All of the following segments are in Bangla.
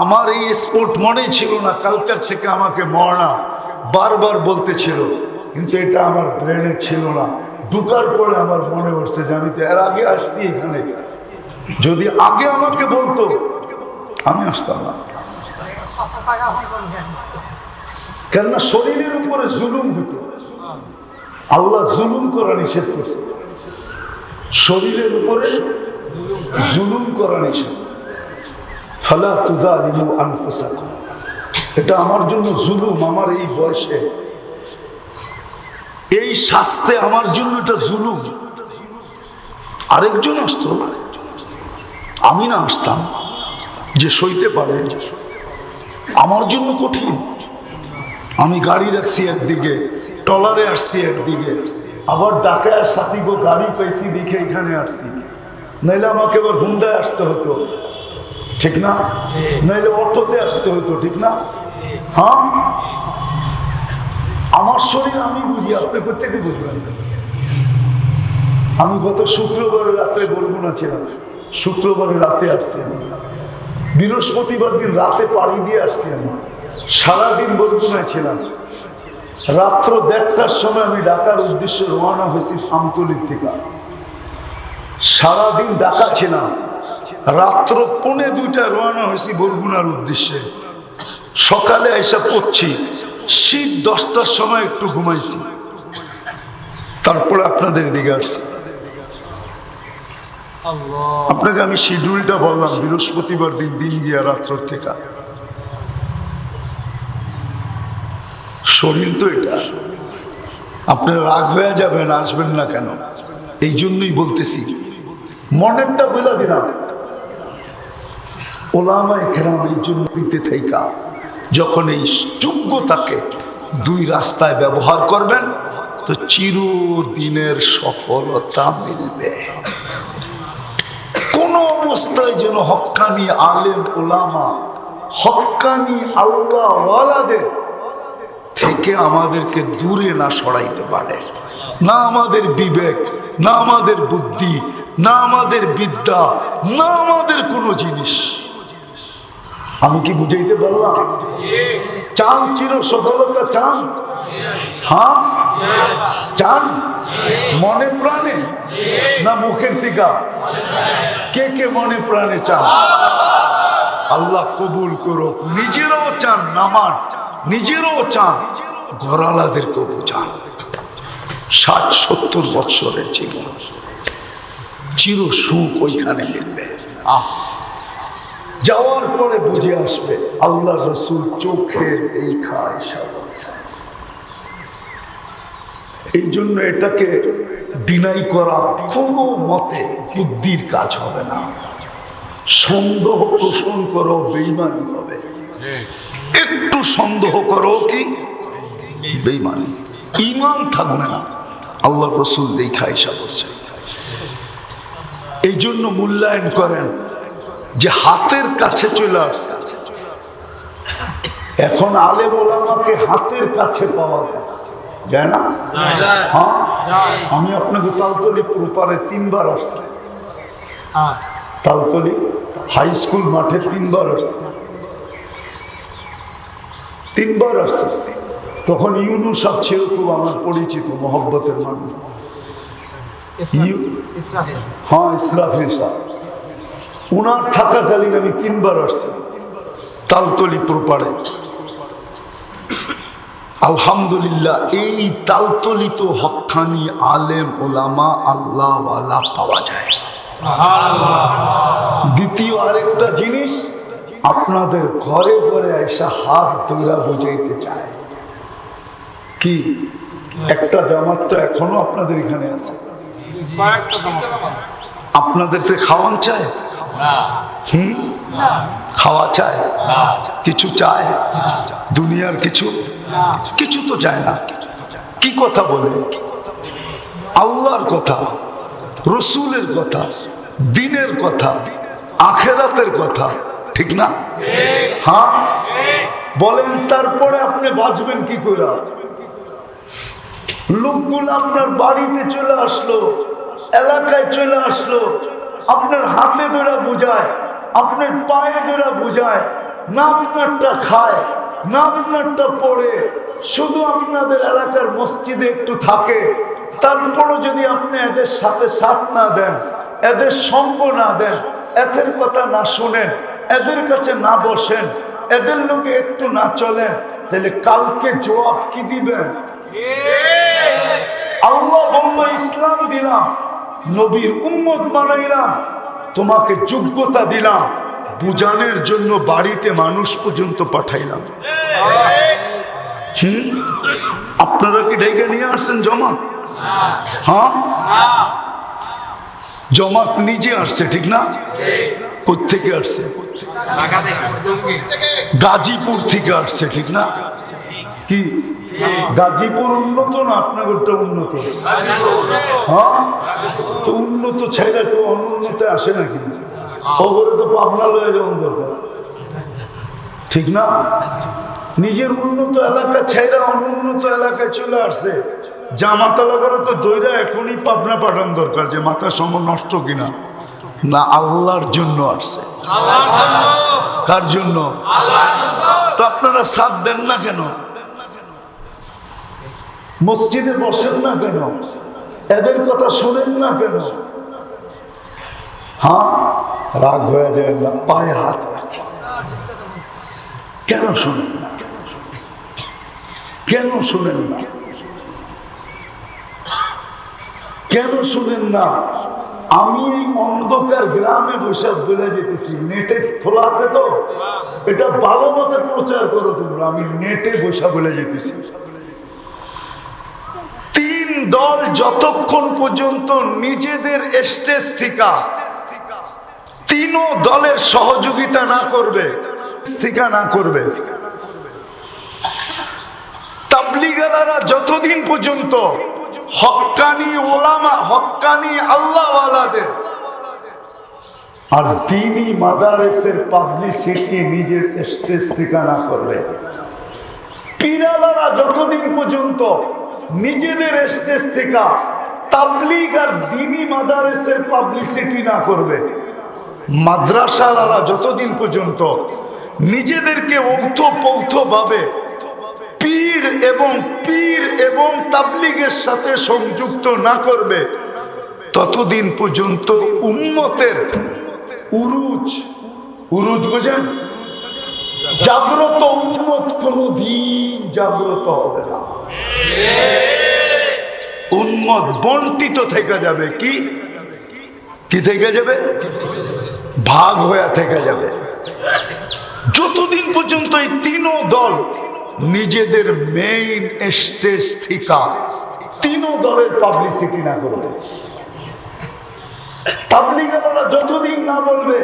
আমার এই স্পোর্ট মনেই ছিল না কালচার থেকে আমাকে মরনা বারবার বলতেছিল, কিন্তু এটা আমার ব্রেনে ছিল না। ঢুকার পরে আমার মনে পড়ছে যে আমি তো এর আগে আসছি এখানে। যদি আগে আমাকে বলতো, আমি আসতাম না। কেননা শরীরের উপরে জুলুম হতো। আল্লাহ জুলুম করা নিষেধ করছে। শরীরের উপরে জুলুম করা নিষেধ। ফালা তুদালিমু আনফুসাকুম। এটা আমার জন্য জুলুম, আমার এই বয়সে। এই শাস্তে আমার জন্য এটা জুলুম। আরেকজন আসতো আমি না আসতাম, যে সইতে পারে। আমার জন্য কঠিন। আমি গাড়ি রাখছি একদিকে টলারে আসছি একদিকে। আবার ডাকায় সাথী গো, গাড়ি পাইছি দেখে এখানে আসছি। নাইলে আমাকে এবার হুন্ডায় আসতে হতো। ঠিক না? নইলে অটোতে আসতে হতো ঠিক না? হ্যাঁ? আমার শরীর আমি বুঝি, আপনি প্রত্যেকে বুঝবেন। আমি গত শুক্রবারের রাত্রে বরগুনা ছিলাম। শুক্রবারের রাতে আসছি আমি। বৃহস্পতিবার দিন রাতে পাড়ি দিয়ে আসছি আমি। সারাদিন বরগুনায় ছিলাম। রাত্র দেড়টার সময় আমি ঢাকার উদ্দেশ্যে রওনা হয়েছি আমতলির থেকে। সারাদিন ঢাকা ছিলাম। রাত্র পৌনে দুইটা রওনা হয়েছি বরগুনার উদ্দেশ্যে। সকালে এসে পড়ছি, শীত দশটার সময় একটু ঘুমাইছি। তারপরে আপনাদের দিকে আসছি। আপনাকে আমি শিডিউলটা বললাম, বৃহস্পতিবার দিন দিন গিয়া রাত্র থেকে। শরীর তো এটা। আপনার রাগ হয়ে যাবেন, আসবেন না কেন? এই জন্যই বলতেছি। মনেরটা বলে দিলাম। ওলামা এখানে এই জন্য পিতে থাইকা, যখন এই যোগ্যতাকে দুই রাস্তায় ব্যবহার করবেন, তো চিরদিনের সফলতা মিলবে। কোন অবস্থায় যেন হক্কানি আলেম ওলামা হক্কানি আল্লাহওয়ালাদের থেকে আমাদেরকে দূরে না সরাইতে পারে। না আমাদের বিবেক, না আমাদের বুদ্ধি, না আমাদের বিদ্যা, না আমাদের কোনো জিনিস। আমি কি বুঝাইতে পারলাম চান চির সফলতা চান হ্যাঁ চান মনে প্রাণে না মুখের থেকে কে কে মনে প্রাণে চান আল্লাহ কবুল করুক নিজেরও চান নামান নিজেরও চান ঘরালাদেরকেও বোঝান ষাট সত্তর বৎসরের জীবন চির সুখ ওইখানে মিলবে যাওয়ার পরে বুঝে আসবে আল্লাহ রসুল চোখে এই জন্য এটাকে ডিনাই করা কোনো মতে বুদ্ধির কাজ হবে না। সন্দেহ পোষণ করো বেইমানি হবে। একটু সন্দেহ করো কি? বেইমানি ইমান থাকবে না। আল্লাহ রসুল দেখা হিসাব করছে এই জন্য মূল্যায়ন করেন। যে হাতের কাছে চলে আসছে। এখন আলে ওলামাকে হাতের কাছে পাওয়া যায়। যায় না? হ্যাঁ? আমি আপনাকে তালতলি প্রপারে তিনবার আসছি। তালতলি হাই স্কুল মাঠে তিনবার আসছি। তিনবার আসছি। তখন ইউনু সাহ ছিল খুব আমার পরিচিত মহব্বতের মানুষ। হ্যাঁ ইসরাফিল সাহ উনার থাকাকালীন আমি তিনবার আসছি তালতলি প্রপারে আলহামদুলিল্লাহ এই তালতলি তো হক্কানি আলেম ওলামা আল্লাহওয়ালা পাওয়া যায়। দ্বিতীয় আরেকটা জিনিস আপনাদের ঘরে ঘরে এসে হাত ধরা বুঝাইতে চায়। কি? একটা জামাত তো এখনও আপনাদের এখানে আছে। আপনাদের খাওয়ান চায়? খাওয়া চায়, কিছু চায়, দুনিয়ার কিছু কিছু তো চায় না। কি কথা বলে? আল্লাহর কথা, রসুলের কথা, দিনের কথা, আখেরাতের কথা, ঠিক না? হ্যাঁ? বলেন, তারপরে আপনি বাঁচবেন কি করে? লোকগুলো আপনার বাড়িতে চলে আসলো, এলাকায় চলে আসলো আপনার হাতে ধরে বুঝায় আপনার পায়ে ধরে বুঝায় না আপনারটা খায় না আপনারটা পড়ে। শুধু আপনাদের এলাকার মসজিদে একটু থাকে। তারপরও যদি আপনি এদের সাথে সাথ না দেন এদের সঙ্গ না দেন এদের কথা না শুনেন এদের কাছে না বসেন এদের লোকে একটু না চলেন তাহলে কালকে জবাব কি দিবেন? আল্লাহ বলল ইসলাম দিলাম। নবীর উম্মত বানাইলাম, তোমাকে যোগ্যতা দিলাম, বুঝানোর জন্য বাড়িতে মানুষ পর্যন্ত পাঠাইলাম? আপনারা কি ডেকে নিয়ে আসছেন জমা হ্যাঁ? জমাত নিজে আসছে, ঠিক না? কোথেকে আসছে? গাজীপুর থেকে আসছে, ঠিক না? কি? গাজীপুর উন্নত না আপনাদেরটা উন্নত? হ্যাঁ? তো উন্নত ছেলে কেউ অনুন্নতে আসে নাকি ওগুলো তো পাবনা লয়ে যেমন দরকার। ঠিক না? নিজের উন্নত এলাকা ছেড়ে অনুন্নত এলাকায় চলে আসছে। জামাতা লাগারও তো দৈরা এখনই পাবনা পাঠানো দরকার যে মাথার সময় নষ্ট কিনা। না আল্লাহর জন্য আসছে। কার জন্য। তো আপনারা সাথ দেন না কেন? মসজিদে বসেন না কেন? এদের কথা শোনেন না কেন? হ্যাঁ? রাগ হয়ে যায় না, পায়ে হাত রাখে। কেন শোনেন না? কেন শোনেন না? কেন শুনেন না? আমি এই অন্ধকার গ্রামে বসে বলে যেতেছি নেটে খোলা আছে তো? এটা ভালো মতে প্রচার করো তোমরা, আমি নেটে বসে বলে যেতেছি দল যতক্ষণ পর্যন্ত নিজেদের স্টেজ থেকে, তিনও দলের সহযোগিতা না করবে স্থিকা না করবে। তাবলিগালারা যতদিন পর্যন্ত হক্কানি ওলামা, হক্কানি আল্লাহওয়ালাদের, আর তিনি মাদারেসের পাবলিসিটি নিজের স্টেজ থেকে না করবে। পিরালারা যতদিন পর্যন্ত নিজেদের স্টেজ থেকে তাবলিগ আর দিনী মাদারেসের পাবলিসিটি না করবে। মাদ্রাসালারা যতদিন পর্যন্ত নিজেদেরকে ভাবে পীর এবং পীর এবং তাবলিগের সাথে সংযুক্ত না করবে, ততদিন পর্যন্ত উম্মতের উরুজ উরুজ বোঝেন? জাগ্রত উন্মত কোনো দিন জাগ্রত হবে না। উন্মত বন্টিত থেকে যাবে কি? কি থেকে যাবে? ভাগ হয়ে থেকে যাবে। যতদিন পর্যন্ত এই তিনও দল নিজেদের মেইন স্টেজ থেকে তিনও দলের পাবলিসিটি না করবে। তাবলিগেরা যতদিন না বলবে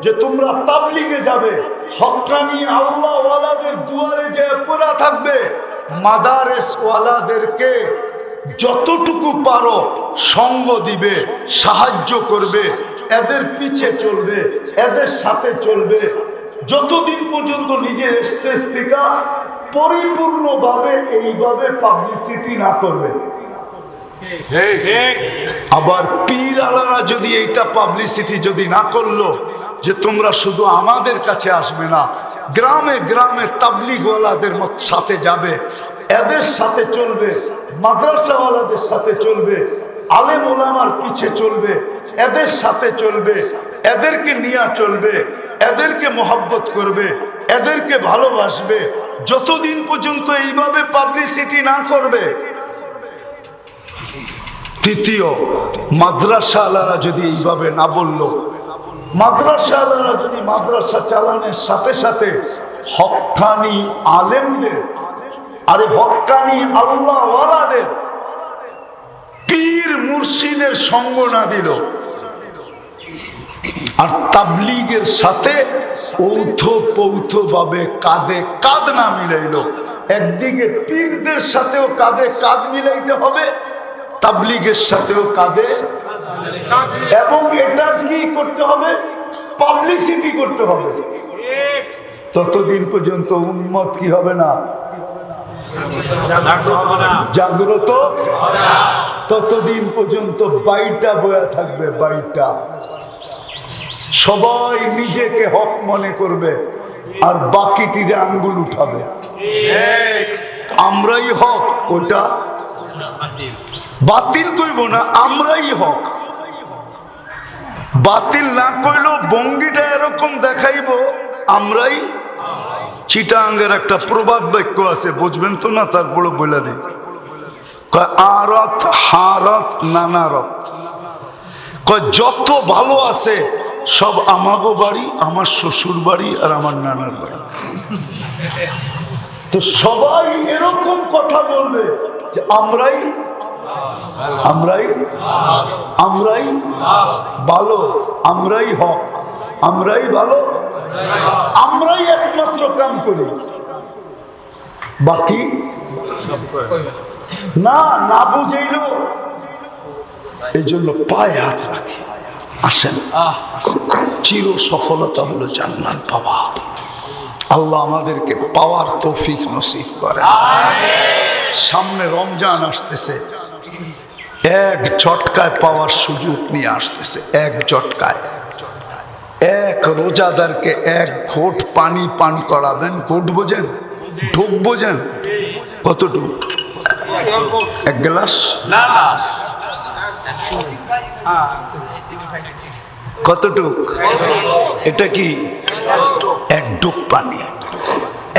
যে তোমরা তাবলিগে যাবে হকানি আল্লাহ ওয়ালাদের দুয়ারে যে পড়া থাকবে মাদারেস ওয়ালাদেরকে যতটুকু পারো সঙ্গ দিবে সাহায্য করবে এদের পিছে চলবে এদের সাথে চলবে। যতদিন পর্যন্ত নিজের স্টেজ থেকে পরিপূর্ণভাবে এইভাবে পাবলিসিটি না করবে। আবার পীর আলারা যদি এইটা পাবলিসিটি যদি না করল যে তোমরা শুধু আমাদের কাছে আসবে না, গ্রামে গ্রামে তাবলিগওয়ালাদের সাথে যাবে, এদের সাথে চলবে, মাদ্রাসাওয়ালাদের সাথে চলবে, আলেম ওলামার পিছে চলবে, এদের সাথে চলবে, এদেরকে নিয়ে চলবে, এদেরকে মোহাব্বত করবে, এদেরকে ভালোবাসবে, যতদিন পর্যন্ত এইভাবে পাবলিসিটি না করবে। তৃতীয় মাদ্রাসা আলারা যদি এইভাবে না বলল মাদ্রাসা আলারা যদি মাদ্রাসা চালানোর সাথে সাথে হক্কানি আলেমদের, আরে হক্কানি আল্লাহওয়ালাদের, পীর মুর্শিদের সঙ্গ না দিল। আর তাবলিগের সাথে ঔথ পৌথ ভাবে কাঁধে কাঁধ না মিলাইল। একদিকে পীরদের সাথেও কাঁধে কাঁধ মিলাইতে হবে তাবলিগের সাথেও কাঁধে এবং এটার কি করতে হবে? পাবলিসিটি করতে হবে। ততদিন পর্যন্ত উন্মত কি হবে না? জাগ্রত ততদিন পর্যন্ত বাইটা বয়া থাকবে, বাইটা। সবাই নিজেকে হক মনে করবে আর বাকিটিরে আঙ্গুল উঠাবে। আমরাই হক, ওটা। বাতিল করব না, আমরাই হক। বাতিল না করলেও বঙ্গিটা এরকম দেখাইব, আমরাই। চিটাঙ্গের একটা প্রবাদ বাক্য আছে, বুঝবেন তো না, তারপরে বলে কয়, যত ভালো আছে, সব আমাগো বাড়ি, আমার শ্বশুর বাড়ি আর আমার নানার বাড়ি। তো সবাই এরকম কথা বলবে যে আমরাই আমরাই আমরাই ভালো, আমরাই হক, আমরাই ভালো, আমরাই একমাত্র কাম করি। বাকি? না না বুঝেইল। এই জন্য পায়ে হাত রাখি। আসেন। চির সফলতা হলো জান্নাত পাওয়া। আল্লাহ আমাদেরকে পাওয়ার তৌফিক নসিব করে সামনে রমজান আসতেছে। এক ঝটকায় পাওয়ার সুযোগ নিয়ে আসতেছে, এক ঝটকায়। এক রোজাদারকে এক ঘোট পানি পান করাবেন, ঘোট বোঝেন, ঢোক বোঝেন, কতটুকু? এক গ্লাস? কতটুক? এটা কি? এক ডুব পানি।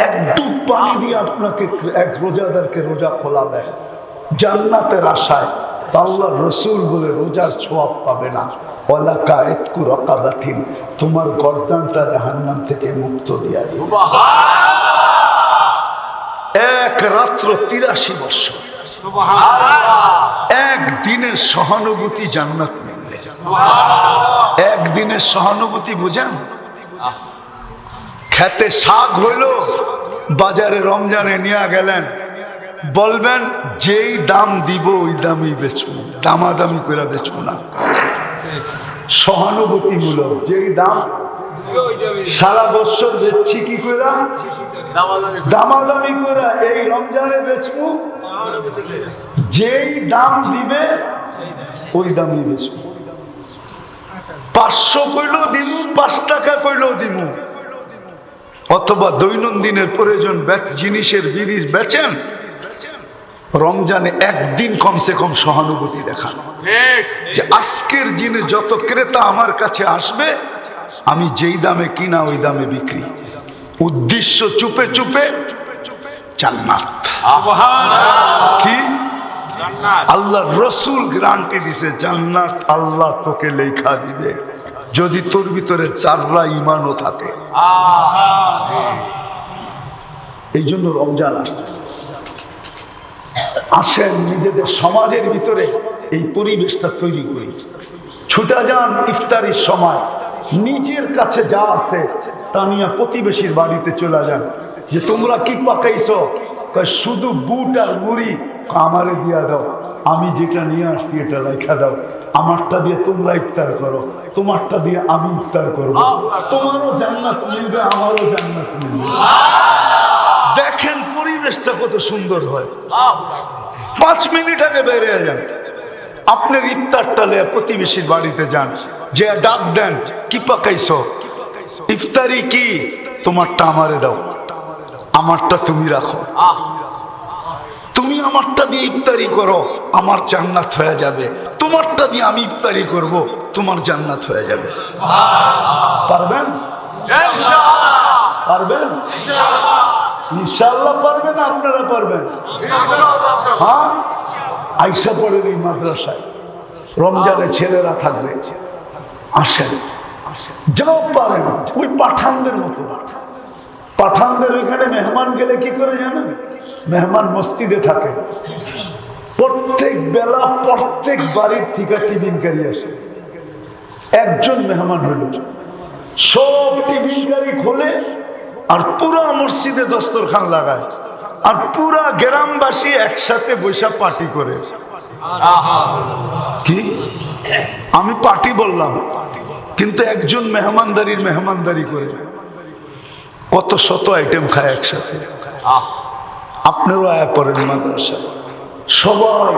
এক ডুব পানি দিয়ে আপনাকে এক রোজাদারকে রোজা খোলাবেন। জান্নাতের আশায় আল্লাহ রসুল বলে রোজার ছোয়াব পাবে না। ওলাকা এতকু রকাবাথিন তোমার গর্দানটা জাহান্নাম থেকে মুক্ত দিয়া। এক রাত্র তিরাশি বছর। একদিনের সহানুভূতি জান্নাত মিলবে একদিনের সহানুভূতি বুঝেন? খেতে শাক হইল বাজারে রমজানে নিয়ে গেলেন বলবেন, যেই দাম দিব, ওই দামই বেচবো। দামাদামি করে বেচবো না। সহানুভূতিমূলক, যেই দাম সারা বছর বেচছি কি করে দামাদামি করে এই রমজানে বেচবো। যেই দাম দিবে, ওই দামই বেচবো। পাঁচশো কইলেও দিমু, পাঁচ টাকা কইলেও দিমু। অথবা দৈনন্দিনের প্রয়োজন জিনিসের জিনিস বেচেন রমজানে একদিন কমসে কম সহানুভূতি দেখান যে আজকের দিনে যত ক্রেতা আমার কাছে আসবে আমি যেই দামে কিনা ওই দামে বিক্রি। উদ্দেশ্য চুপে চুপে জান্নাত। কি? আল্লাহ রসুল গ্রান্টি দিছে জান্নাত আল্লাহ তোকে লেখা দিবে। যদি তোর ভিতরে চাররা ইমানও থাকে। এই জন্য রমজান আসতেছে। আসেন নিজেদের সমাজের ভিতরে এই পরিবেশটা তৈরি করি। ছুটা যান ইফতারির সময়। নিজের কাছে যা আছে তা নিয়ে প্রতিবেশীর বাড়িতে চলে যান। যে তোমরা কি পাকাইছো? শুধু বুট আর মুড়ি আমারে দিয়া দাও। আমি যেটা নিয়ে আসছি এটা রেখা দাও। আমারটা দিয়ে তোমরা ইফতার করো। তোমারটা দিয়ে আমি ইফতার করব। তোমারও জান্নাত মিলবে, আমারও জান্নাত মিলবে। পরিবেশটা কত সুন্দর হয়। পাঁচ মিনিট আগে বেরিয়ে যান আপনার ইফতারটা লে প্রতিবেশীর বাড়িতে যান। যে ডাক দেন কি পাকাইছো? ইফতারি কি? তোমারটা আমারে দাও। আমারটা তুমি রাখো। তুমি আমারটা দিয়ে ইফতারি করো। আমার জান্নাত হয়ে যাবে। তোমারটা দিয়ে আমি ইফতারি করব। তোমার জান্নাত হয়ে যাবে। পারবেন? পারবেন? ইনশাল্লাহ পারবেন, আপনারা পারবেন। হ্যাঁ? আইসা পড়েন এই মাদ্রাসায়। রমজানে ছেলেরা থাকবে। আসেন। যাও পারেন। ওই পাঠানদের মতো। পাঠানদের ওইখানে মেহমান গেলে কি করে জানেন? মেহমান মসজিদে থাকে। প্রত্যেক বেলা প্রত্যেক বাড়ির থেকে টিফিনকারী আসে। একজন মেহমান হইল সব টিফিনকারী খোলে আর পুরা মসজিদে দস্তরখান লাগায়। আর পুরা গ্রামবাসী একসাথে বৈশা পার্টি করে। কি? আমি পার্টি বললাম কিন্তু একজন মেহমানদারির মেহমানদারি করে। কত শত আইটেম খায় একসাথে। আপনারও আয়া পড়েন মাদ্রাসা সবাই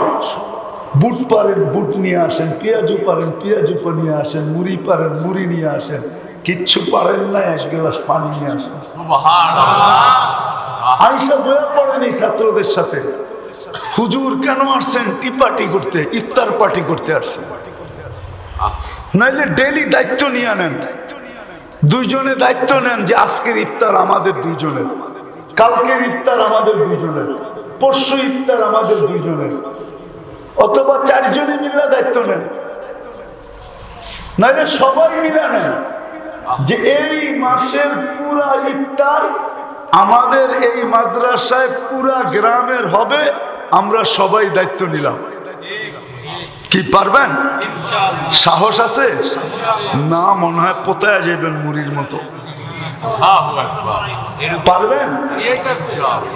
বুট পারেন বুট নিয়ে আসেন পেঁয়াজু পারেন পেঁয়াজু নিয়ে আসেন মুড়ি পারেন মুড়ি নিয়ে আসেন। কিচ্ছু পারেন না এক গ্লাস পানি নিয়ে আসেন। আইসা বয়ে পড়েনি ছাত্রদের সাথে। হুজুর কেন আসছেন? টি পার্টি করতে? ইফতার পার্টি করতে আসছেন। নাইলে ডেলি দায়িত্ব নিয়ে নেন। দুইজনে দায়িত্ব নেন যে আজকের ইফতার আমাদের দুইজনের। কালকের ইফতার আমাদের দুইজনের। পরশু ইফতার আমাদের দুইজনের। অথবা চারজনে মিলে দায়িত্ব নেন। নাইলে সবাই মিলে নেন। যে এই মাসের পুরা ইফতার আমাদের এই মাদ্রাসায় পুরা গ্রামের হবে আমরা সবাই দায়িত্ব নিলাম। কি পারবেন? সাহস আছে? না মনে হয় পোতায় যাবেন মুড়ির মতো। পারবেন?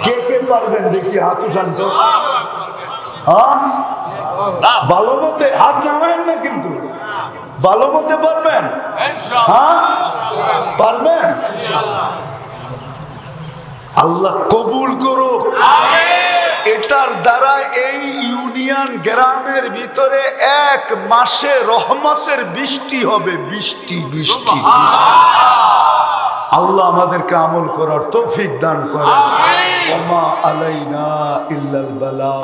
কে কে পারবেন? দেখি হাত উঠান তো হ্যাঁ ভালো মতে হাত নামায়েন না কিন্তু। ভালো মতে পারবেন? হ্যাঁ? পারবেন? আল্লাহ কবুল করো এটার দ্বারা এই ইউনিয়ন গ্রামের ভিতরে এক মাসে রহমতের বৃষ্টি হবে। বৃষ্টি বৃষ্টি আল্লাহ আমাদেরকে আমল করার তৌফিক দান করে আলাইনা ইল্লাল বালাগ